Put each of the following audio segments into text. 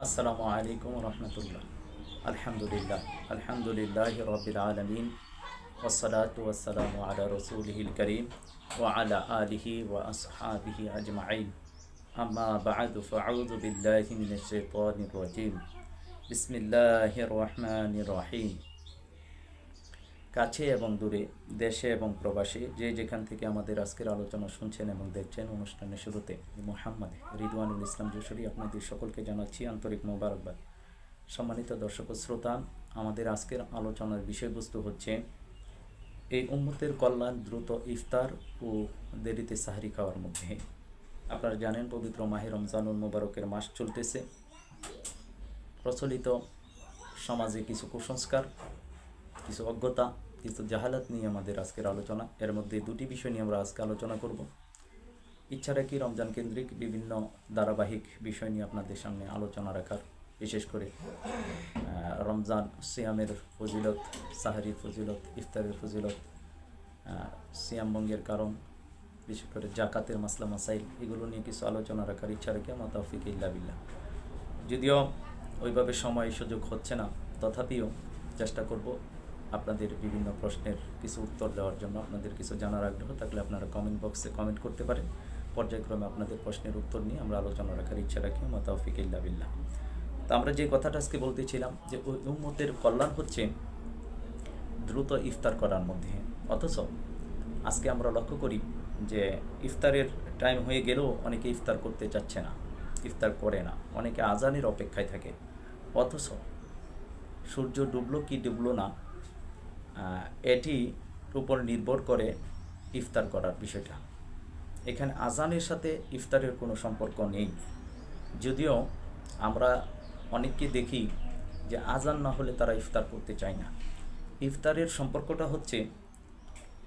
আসসালামু আলাইকুম রহমতুল্লাহ আলহামদুলিল্লাহ আলহামদুলিল্লাহ রবিল আলমিন ওসলাত ওসালাম আলা রসুলহিল করিম ও আলা আলিহি ও আসহাবিহি আজমাইন আম্মা বাদ ফাউযু বিল্লাহি মিনাশ শাইতানির রাজিম বিসমিল্লাহির রহমানির রহিম কাছে এবং দূরে, দেশে এবং প্রবাসী, যে যেখান থেকে আমাদের আজকের আলোচনা শুনছেন এবং দেখছেন অনুষ্ঠানের শুরুতে, মোহাম্মদ রিদওয়ানুল ইসলাম যশোরী আপনাদের সকলকে জানাচ্ছি আন্তরিক মোবারকবাদ। সম্মানিত দর্শক শ্রোতা, আমাদের আজকের আলোচনার বিষয়বস্তু হচ্ছে, এই উম্মতের কল্যাণ দ্রুত ইফতার ও দেরিতে সাহারি খাওয়ার মধ্যে। আপনারা জানেন, পবিত্র মাহে রমজানুল মোবারকের মাস চলতেছে। প্রচলিত সমাজে কিছু কুসংস্কার কিছু অজ্ঞতা কিছু জাহালাত নিয়ে আমাদের আজকের আলোচনা। এর মধ্যে দুটি বিষয় নিয়ে আমরা আজকে আলোচনা করব। ইচ্ছা রাখি রমজান কেন্দ্রিক? বিভিন্ন ধারাবাহিক বিষয় নিয়ে আপনাদের সামনে আলোচনা রাখার। বিশেষ করে রমজান সিয়ামের ফজিলত সাহারির ফজিলত ইফতারের ফজিলত আহ, সিয়াম ভঙ্গের কারণ বিশেষ করে জাকাতের মাসলা মাসাইল এগুলো নিয়ে কিছু আলোচনা রাখার ইচ্ছা রেখে আমার তৌফিক ইল্লা বিল্লাহ। যদিও ওইভাবে সময় সুযোগ হচ্ছে না তথাপিও চেষ্টা করব আপনাদের বিভিন্ন প্রশ্নের কিছু উত্তর দেওয়ার জন্য আপনাদের কিছু জানার আগ্রহ থাকলে আপনারা কমেন্ট বক্সে কমেন্ট করতে পারেন। পর্যায়ক্রমে আপনাদের প্রশ্নের উত্তর নিয়ে আমরা আলোচনা রাখার ইচ্ছা রাখি। মাতাফিক ইল্লা বিল্লাহ। তো আমরা যে কথাটা আজকে বলতেছিলাম যে উম্মতের কল্যাণ হচ্ছে দ্রুত ইফতার করার মধ্যে। অথচ আজকে আমরা লক্ষ্য করি যে ইফতারের টাইম হয়ে গেলেও অনেকে ইফতার করতে চাচ্ছে না, ইফতার করে না। অনেকে আজানের অপেক্ষায় থাকে। অথচ সূর্য ডুবলো কি ডুবলো না এটির উপর নির্ভর করে ইফতার করার বিষয়টা। এখানে আজানের সাথে ইফতারের কোনো সম্পর্ক নেই। যদিও আমরা অনেককে দেখি যে আজান না হলে তারা ইফতার করতে চায় না। ইফতারের সম্পর্কটা হচ্ছে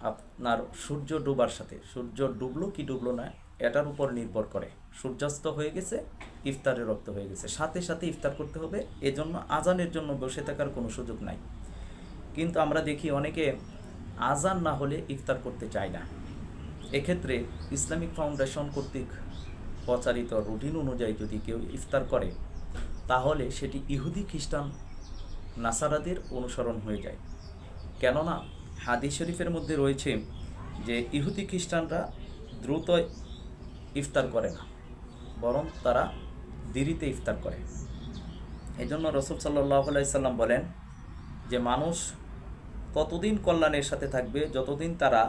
আপনার সূর্য ডুবার সাথে। সূর্য ডুবলো কি ডুবলো না, এটার উপর নির্ভর করে। সূর্যাস্ত হয়ে গেছে, ইফতারের রক্ত হয়ে গেছে। সাথে সাথে ইফতার করতে হবে, এজন্য আজানের জন্য বসে থাকার কোনো সুযোগ নাই। কিন্তু আমরা দেখি অনেকে আজান না হলে ইফতার করতে চায় না। এক্ষেত্রে ইসলামিক ফাউন্ডেশন কর্তৃক প্রচারিত রুটিন অনুযায়ী যদি কেউ ইফতার করে, তাহলে সেটি ইহুদি, খ্রিস্টান, নাসারাদের অনুসরণ হয়ে যায়। কেননা হাদিস শরীফের মধ্যে রয়েছে যে ইহুদি, খ্রিস্টানরা দ্রুত ইফতার করে না, বরং তারা দেরিতে ইফতার করে। এই জন্য রসুল সাল্লাহ সাল্লাম বলেন যে, মানুষ ততদিন কল্যাণের সাথে থাকবে, যতদিন তারা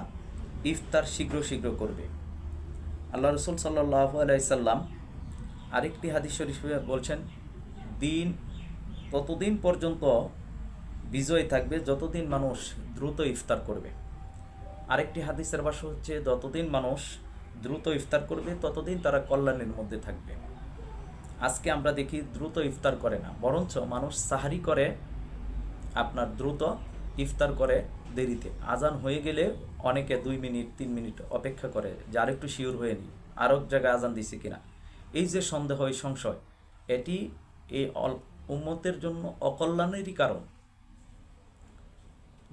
ইফতার শীঘ্র শীঘ্র করবে। আল্লাহ রসুল সাল্লাহ আলাইসাল্লাম আরেকটি হাদিস শরীফে বলছেন, দিন ততদিন পর্যন্ত বিজয় থাকবে, যতদিন মানুষ দ্রুত ইফতার করবে। আরেকটি হাদিসের ভাষ্য হচ্ছে, যতদিন মানুষ দ্রুত ইফতার করবে, ততদিন তারা কল্যাণের মধ্যে থাকবে। আজকে আমরা দেখি দ্রুত ইফতার করে না, বরঞ্চ মানুষ সাহারি করে আপনার দ্রুত ইফতার করে দেরিতে। আজান হয়ে গেলে অনেকে দুই মিনিট, তিন মিনিট অপেক্ষা করে যে আরেকটু শিওর হয়ে নি আরও জায়গায় আজান দিছে কিনা? এই যে সন্দেহ, এই সংশয়, এটি এই উম্মতের জন্য অকল্যাণেরই কারণ।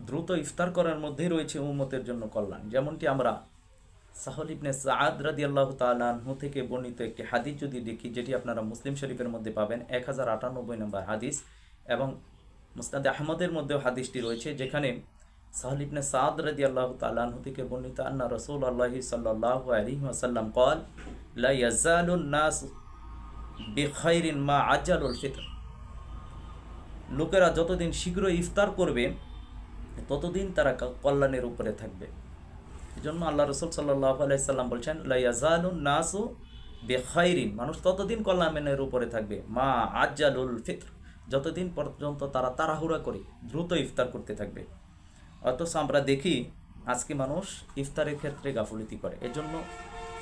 দ্রুত ইফতার করার মধ্যেই রয়েছে উম্মতের জন্য কল্যাণ। যেমনটি আমরা সাহল ইবনে সাদ রাদি আল্লাহ তালাহু থেকে বর্ণিত একটি হাদিস যদি দেখি, যেটি আপনারা মুসলিম শরীফের মধ্যে পাবেন, এক হাজার আটানব্বই নম্বর হাদিস এবং মুস্তাদ আহমদের মধ্যেও হাদিসটি রয়েছে, যেখানে সাহল ইবনে সাদ রাদি আল্লাহ তালাহু থেকে বর্ণিত আন্না রসুল আল্লাহি সাল্লাহ আলী ওয়াসাল্লাম কল লা ইয়াজালুন নাস বিখাইরিন মা আজ্জালুল ফিতর। লোকেরা যতদিন শীঘ্র ইফতার করবে, ততদিন তারা কল্যাণের উপরে থাকবে। এই জন্য আল্লাহ রসুল সাল্লাহ আলাইসাল্লাম বলছেন লাইয়াজালুন নাসু বেখাইরিন। মানুষ ততদিন কল্যাণের উপরে থাকবে, মা আজ্জালুল ফিত্র। যতদিন পর্যন্ত তারা তাড়াহুড়া করে দ্রুত ইফতার করতে থাকবে। অথচ আমরা দেখি আজকে মানুষ ইফতারের ক্ষেত্রে গাফুলিতি করে। এজন্য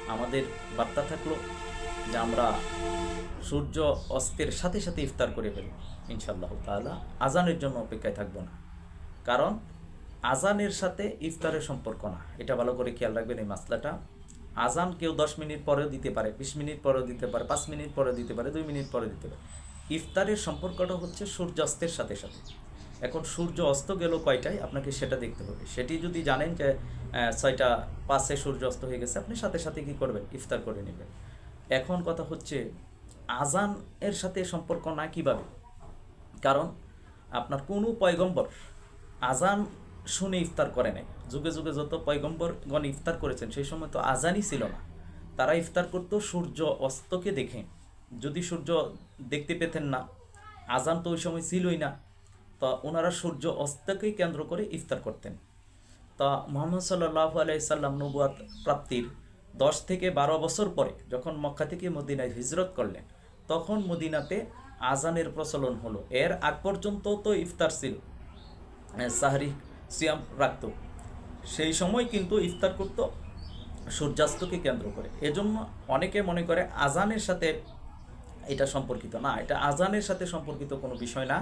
আমাদের বার্তা থাকল যে আমরা সূর্য অস্তের সাথে সাথে ইফতার করে ফেলব ইনশাল্লাহ তাআলা। আজানের জন্য অপেক্ষায় থাকব না। কারণ আজানের সাথে ইফতারের সম্পর্ক না। এটা ভালো করে খেয়াল রাখবেন এই মাসলাটা। আজান কেউ দশ মিনিট পরেও দিতে পারে, বিশ মিনিট পরেও দিতে পারে, পাঁচ মিনিট পরেও দিতে পারে, দুই মিনিট পরে দিতে পারে। ইফতারের সম্পর্কটা হচ্ছে সূর্যাস্তের সাথে সাথে। এখন সূর্য অস্ত গেল কয়টায়? আপনাকে সেটা দেখতে হবে। সেটি যদি জানেন যে ছয়টা পাঁচে সূর্য অস্ত হয়ে গেছে, আপনি সাথে সাথে কি করবেন? ইফতার করে নেবেন। এখন কথা হচ্ছে আজান এর সাথে সম্পর্ক না কীভাবে? কারণ আপনার কোনো পয়গম্বর আজান শুনে ইফতার করে নাই। যুগে যুগে যত পয়গম্বরগণ ইফতার করেছেন, সেই সময় তো আজানই ছিল না। তারা ইফতার করতো সূর্য অস্তকে দেখে। যদি সূর্য দেখতে পেতেন না। আজান তো ওই সময় ছিলই না। তা ওনারা সূর্য অস্তকেই কেন্দ্র করে ইফতার করতেন। তা মোহাম্মদ সাল্লাহ আলাইসাল্লাম নবুয়াত প্রাপ্তির দশ থেকে বারো বছর পরে যখন মক্কা থেকে মদিনায় হিজরত করলেন তখন মদিনাতে আজানের প্রচলন হলো। এর আগ পর্যন্ত তো ইফতার ছিল আহ, সাহারি সিয়াম রাখত। সেই সময় কিন্তু ইফতার করত সূর্যাস্তকে কেন্দ্র করে। এজন্য অনেকে মনে করে আজানের সাথে এটা সম্পর্কিত না, এটা আজানের সাথে সম্পর্কিত কোনো বিষয় না।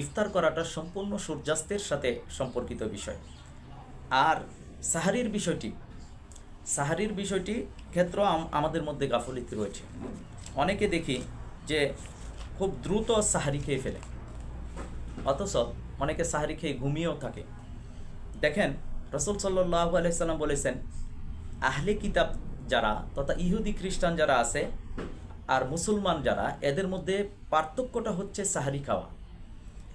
ইফতার করাটা সম্পূর্ণ সূর্যাস্তের সাথে সম্পর্কিত বিষয়। আর সাহারির বিষয়টি সাহারির বিষয়টি ক্ষেত্র আমাদের মধ্যে গাফলিতি রয়েছে। অনেকে দেখি যে খুব দ্রুত সাহারি খেয়ে ফেলে, অথচ অনেকে সাহারি খেয়ে ঘুমিয়েও থাকে। দেখেন, রসুল সাল্লাহ আলাইসাল্লাম বলেছেন, আহলে কিতাব যারা তথা ইহুদি খ্রিস্টান যারা আছে আর মুসলমান যারা এদের মধ্যে পার্থক্যটা হচ্ছে সাহারি খাওয়া।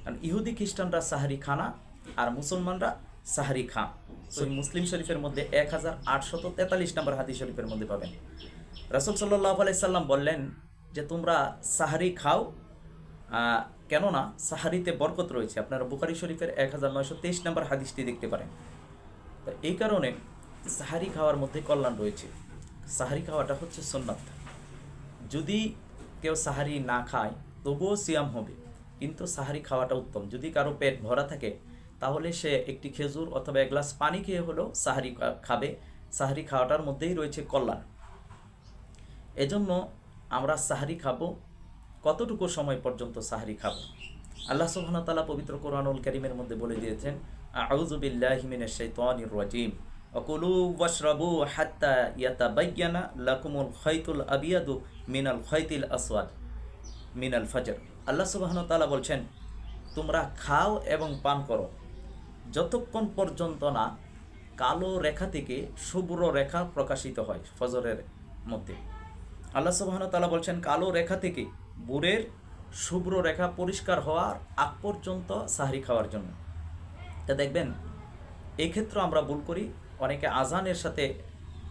কারণ ইহুদি খ্রিস্টানরা সাহারি খানা আর মুসলমানরা সাহারি খান। সো মুসলিম শরীফের মধ্যে এক হাজার আটশত তেতাল্লিশ নম্বর হাদিস শরীফের মধ্যে পাবেন। রসুল সাল্লাহ আলাইসাল্লাম বললেন যে তোমরা সাহারি খাও কেননা সাহারিতে বরকত রয়েছে। আপনারা বুখারি শরীফের এক হাজার নয়শো তেইশ নম্বর হাদিসটি দেখতে পারেন। তো এই কারণে সাহারি খাওয়ার মধ্যে কল্যাণ রয়েছে। সাহারি খাওয়াটা হচ্ছে সুন্নাত। যদি কেউ সাহারি না খায়, তবুও সিয়াম হবে। কিন্তু সাহারি খাওয়াটা উত্তম। যদি কারও পেট ভরা থাকে, তাহলে সে একটি খেজুর অথবা এক গ্লাস পানি খেয়ে হলেও সাহারি খাবে। সাহারি খাওয়াটার মধ্যেই রয়েছে কল্যাণ এজন্য আমরা সাহারি খাব, কতটুকু সময় পর্যন্ত সাহারি খাব? আল্লাহ তাআলা পবিত্র কোরআনুল কারীমের মধ্যে বলে দিয়েছেন, আউযু বিল্লাহি মিনাশ শাইতানির রাজিম। ওকুলু ওয়াশরাবু হাত্তা ইয়াতাবায়্যানা লাকুমুল খাইতুল আবিয়াদু মিনাল খাইতিল আসওয়াদ মিনাল ফজর। আল্লাহ সুবহানাহু ওয়া তাআলা বলছেন, তোমরা খাও এবং পান করো। যতক্ষণ পর্যন্ত না কালো রেখা থেকে শুভ্র রেখা প্রকাশিত হয় ফজরের মধ্যে। আল্লাহ সুবহান তালা বলছেন, কালো রেখা থেকে বুড়ের শুভ্র রেখা পরিষ্কার হওয়ার আগ পর্যন্ত সাহারি খাওয়ার জন্য। তা দেখবেন, এক্ষেত্রে আমরা ভুল করি অনেকে আজানের সাথে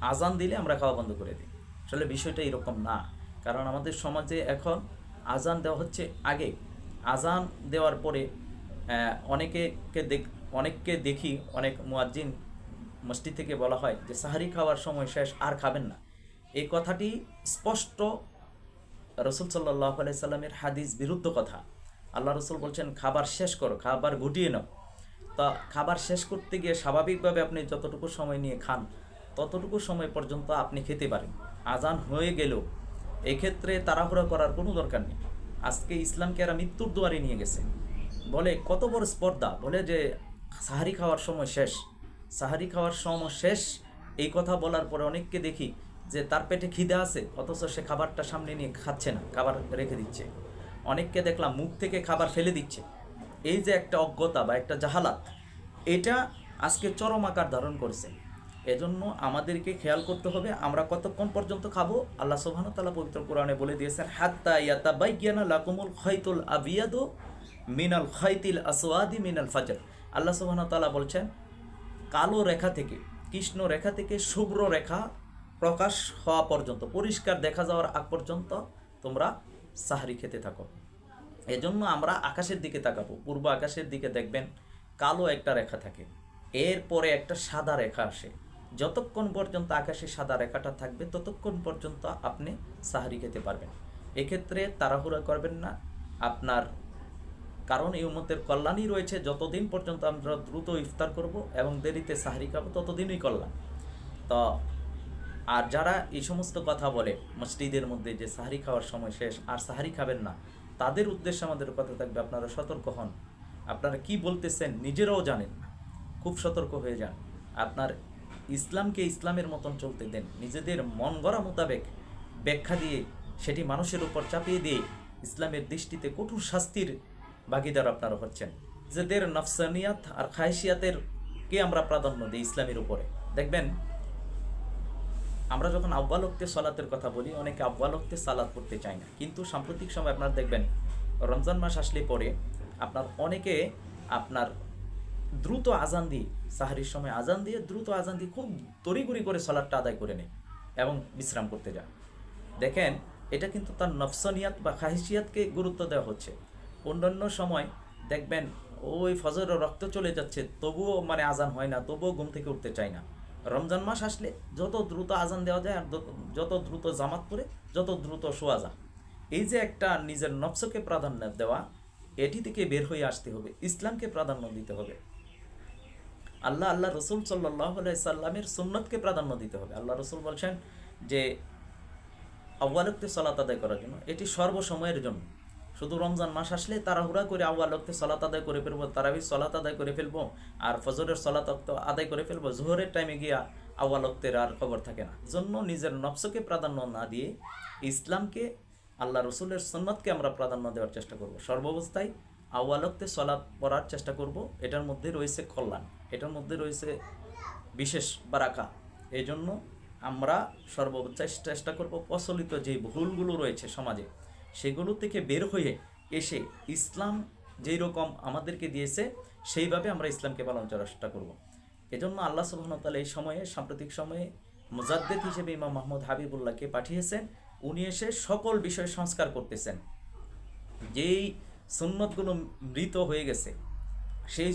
আজান দিলে আমরা খাওয়া বন্ধ করে দিই। আসলে বিষয়টা এরকম না। কারণ আমাদের সমাজে এখন আজান দেওয়া হচ্ছে আগে। আজান দেওয়ার পরে অনেকেকে দেখ, অনেককে দেখি, অনেক মুয়াজ্জিন মসজিদ থেকে বলা হয় যে, সাহারি খাওয়ার সময় শেষ আর খাবেন না। এই কথাটি স্পষ্ট রসুল সাল্লাহ সাল্লামের হাদিস বিরুদ্ধ কথা। আল্লাহ রসুল বলছেন, খাবার শেষ করো, খাবার গুটিয়ে নাও। তা খাবার শেষ করতে গিয়ে স্বাভাবিকভাবে আপনি যতটুকু সময় নিয়ে খান, ততটুকু সময় পর্যন্ত আপনি খেতে পারেন। আজান হয়ে গেলেও এক্ষেত্রে তাড়াহুড়া করার কোনো দরকার নেই। আজকে ইসলামকে এরা মৃত্যুর দুয়ারে নিয়ে গেছে। বলে কত বড় স্পর্ধা, বলে যে সাহারি খাওয়ার সময় শেষ। সাহারি খাওয়ার সময় শেষ, এই কথা বলার পরে অনেককে দেখি যে তার পেটে খিদে আছে, অথচ সে খাবারটা সামনে নিয়ে খাচ্ছে না, খাবার রেখে দিচ্ছে। অনেককে দেখলাম মুখ থেকে খাবার ফেলে দিচ্ছে। এই যে একটা অজ্ঞতা বা একটা জাহালাত, এটা আজকে চরম আকার ধারণ করেছে। এজন্য আমাদেরকে খেয়াল করতে হবে, আমরা কতক্ষণ পর্যন্ত খাব? আল্লাহ সুবহানাহু তালা পবিত্র কোরআনে বলে দিয়েছেন, হাত্তা ইয়াতা ইয়াতাবায়্যানা লাকুমুল খাইতুল আবিয়াদু মিনাল খাইতিল আসওয়াদি মিনাল ফাজর। আল্লাহ সুবহানাহু তালা বলছেন, কালো রেখা থেকে, কৃষ্ণ রেখা থেকে শুভ্র রেখা প্রকাশ হওয়া পর্যন্ত, পরিষ্কার দেখা যাওয়ার আগ পর্যন্ত তোমরা সাহারি খেতে থাকো। এজন্য আমরা আকাশের দিকে তাকাবো। পূর্ব আকাশের দিকে দেখবেন কালো একটা রেখা থাকে। এরপরে একটা সাদা রেখা আসে। যতক্ষণ পর্যন্ত আকাশে সাদা রেখাটা থাকবে, ততক্ষণ পর্যন্ত আপনি সাহারি খেতে পারবেন। এক্ষেত্রে তাড়াহুড়া করবেন না। আপনার কারণ এই উম্মতের কল্যাণই রয়েছে। যতদিন পর্যন্ত আমরা দ্রুত ইফতার করব এবং দেরিতে সাহারি খাব, ততদিনই কল্যাণ। তো আর যারা এই সমস্ত কথা বলে, মসজিদের মধ্যে যে সাহারি খাওয়ার সময় শেষ, আর সাহারি খাবেন না তাদের উদ্দেশ্যে আমাদের কথা থাকবে, আপনারা সতর্ক হন। আপনারা কি বলতেছেন নিজেরাও জানেন খুব সতর্ক হয়ে যান। আপনার ইসলামকে ইসলামের মতন চলতে দেন। নিজেদের মন গড়া মোতাবেক ব্যাখ্যা দিয়ে, সেটি মানুষের উপর চাপিয়ে দিয়ে ইসলামের দৃষ্টিতে কঠোর শাস্তির ভাগিদার আপনারা হচ্ছেন। নিজেদের নফসানিয়াত আর খায়সিয়াতের কে আমরা প্রাধান্য দিই ইসলামের উপরে। দেখবেন আমরা যখন আব্বালক্তে সলাতের কথা বলি, অনেকে আব্বালক্তে সালাত পড়তে চায় না। কিন্তু সাম্প্রতিক সময় আপনারা দেখবেন, রমজান মাস আসলে পরে আপনার অনেকে আপনার দ্রুত আজান দিয়ে, সাহারির সময় আজান দিয়ে দ্রুত আজান দিয়ে খুব তড়িগুড়ি করে সলাটটা আদায় করে নেয় এবং বিশ্রাম করতে যায়। দেখেন, এটা কিন্তু তার নফসনিয়াত বা খাহিসিয়াতকে গুরুত্ব দেওয়া হচ্ছে। অন্যান্য সময় দেখবেন, ওই ফজরের রক্ত চলে যাচ্ছে, তবুও মানে আজান হয় না, তবুও ঘুম থেকে উঠতে চায় না। রমজান মাস আসলে যত দ্রুত আজান দেওয়া যায় আর যত- দ্রুত জামাত করে যত দ্রুত শোয়া যায়। এই যে একটা নিজের নফসকে প্রাধান্য দেওয়া, এটি থেকে বের হয়ে আসতে হবে, ইসলামকে প্রাধান্য দিতে হবে। আল্লাহ আল্লাহ রসুল সাল্লাহ সাল্লামের সুন্নতকে প্রাধান্য দিতে হবে। আল্লাহ রসুল বলছেন যে আউ্বালকতে সলাত আদায় করার জন্য, এটি সর্বসময়ের জন্য। শুধু রমজান মাস আসলে তাড়াহুড়া করে আউ্বালকতে সলাত আদায় করে ফেলব, তারাবি সলাত আদায় করে ফেলব, আর ফজরের সলাত আদায় করে ফেলব, জোহরের টাইমে গিয়া আউ্বালকতের আর খবর থাকে না। জন্য নিজের নফসকে প্রাধান্য না দিয়ে ইসলামকে, আল্লাহ রসুলের সন্ন্যতকে আমরা প্রাধান্য দেওয়ার চেষ্টা করব। সর্বাবস্থায় আউ্বালকতে সলাৎ পড়ার চেষ্টা করব। এটার মধ্যে রয়েছে কল্যাণ, এটার মধ্যে রয়েছে বিশেষ বারাকা। এই জন্য আমরা সর্বোচ্চ চেষ্টা করব প্রচলিত যে ভুলগুলো রয়েছে সমাজে সেগুলো থেকে বের হয়ে এসে ইসলাম যেই রকম আমাদেরকে দিয়েছে, সেইভাবে আমরা ইসলামকে পালন করার চেষ্টা করব। এজন্য আল্লাহ সুবাহতাল এই সময়ে, সাম্প্রতিক সময়ে মুজাদ্দেদ হিসেবে ইমাম মাহমুদ হাবিবুল্লাহকে পাঠিয়েছেন। উনি এসে সকল বিষয় সংস্কার করতেছেন। যেই সুন্নতগুলো মৃত হয়ে গেছে, সেই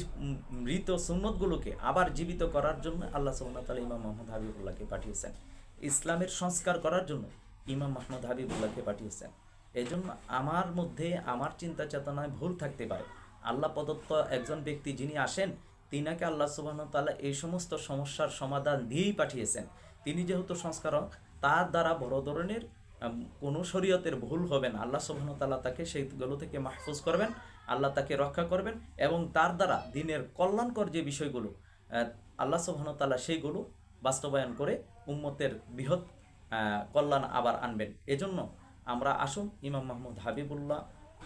মৃত সুন্নতগুলোকে আবার জীবিত করার জন্য আল্লাহ তাআলা ইমাম মাহমুদ হাবিবুল্লাহকে পাঠিয়েছেন। ইসলামের সংস্কার করার জন্য ইমাম মাহমুদ হাবিবুল্লাহকে পাঠিয়েছেন। এই জন্য আমার মধ্যে আমার চিন্তা চেতনায় ভুল থাকতে পারে। আল্লাহ প্রদত্ত একজন ব্যক্তি যিনি আসেন, তিনাকে আল্লাহ তাআলা এই সমস্ত সমস্যার সমাধান দিয়েই পাঠিয়েছেন। তিনি যেহেতু সংস্কারক, তার দ্বারা বড় ধরনের কোনো শরীয়তের ভুল হবে না। আল্লাহ তাআলা তাকে সেইগুলো থেকে মাহফুজ করবেন, আল্লাহ তাকে রক্ষা করবেন এবং তার দ্বারা দিনের কল্যাণকর যে বিষয়গুলো আল্লাহ তাআলা সেইগুলো বাস্তবায়ন করে উম্মতের বৃহৎ কল্যাণ আবার আনবেন। এজন্য আমরা আসুন ইমাম মাহমুদ হাবিবুল্লাহ,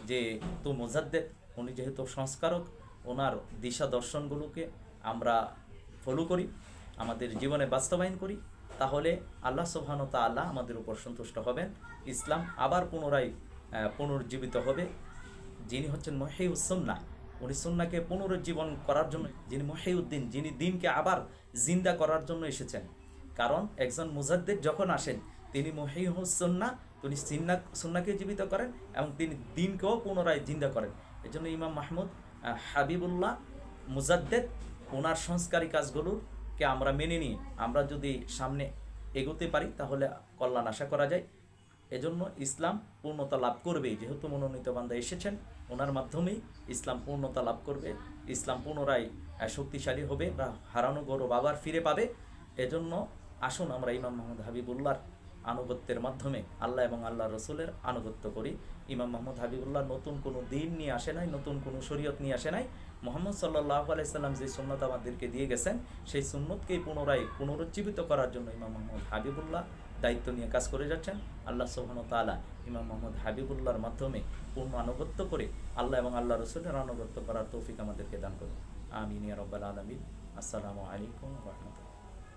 যে তো মুজাদ্দেদ, উনি যেহেতু সংস্কারক, ওনার দিশা দর্শনগুলোকে আমরা ফলো করি, আমাদের জীবনে বাস্তবায়ন করি, তাহলে আল্লাহ সুবহান তাআলা আমাদের উপর সন্তুষ্ট হবেন। ইসলাম আবার পুনরায় পুনর্জীবিত হবে। যিনি হচ্ছেন মহিউসন্না উনি সুন্নাকে পুনরুজ্জীবন করার জন্য, যিনি মহিউদ্দিন, যিনি দিনকে আবার জিন্দা করার জন্য এসেছেন। কারণ একজন মুজাদ্দিদ যখন আসেন, তিনি মহিউসন্না তিনি সিন্না, সুন্নাকে জীবিত করেন এবং তিনি দিনকেও পুনরায় জিন্দা করেন। এই জন্য ইমাম মাহমুদ হাবিবুল্লাহ মুজাদ্দেদ, ওনার সংস্কারী কাজগুলোকে আমরা মেনে নিয়ে আমরা যদি সামনে এগোতে পারি, তাহলে কল্যাণ আশা করা যায়। এজন্য ইসলাম পূর্ণতা লাভ করবে, যেহেতু মনোনীত বান্দা এসেছেন, ওনার মাধ্যমেই ইসলাম পূর্ণতা লাভ করবে। ইসলাম পুনরায় শক্তিশালী হবে, বা হারানো গৌরব আবার ফিরে পাবে। এজন্য আসুন আমরা ইমাম মোহাম্মদ হাবিবুল্লাহর আনুগত্যের মাধ্যমে আল্লাহ এবং আল্লাহ রসুলের আনুগত্য করি। ইমাম মোহাম্মদ হাবিবুল্লাহ নতুন কোনো দিন নিয়ে আসে নাই, নতুন কোনো শরীয়ত নিয়ে আসে নাই। মোহাম্মদ সাল্লাহ আলাইসাল্লাম যে সুন্নত আমাদেরকে দিয়ে গেছেন, সেই সুন্নতকেই পুনরায় পুনরুজ্জীবিত করার জন্য ইমাম মোহাম্মদ হাবিবুল্লাহ দায়িত্ব নিয়ে কাজ করে যাচ্ছেন। আল্লাহ সোহান তালা ইমাম মোহাম্মদ হাবিবুল্লাহর মাধ্যমে পূর্ণ আনুগত্য করে আল্লাহ এবং আল্লাহ রসুলের আনুগত্য করার তৌফিক আমাদেরকে দান করুন। আমিন ইয়া রব্বাল আলমিন। আসসালামু আলাইকুম রহমতুল্লাহ।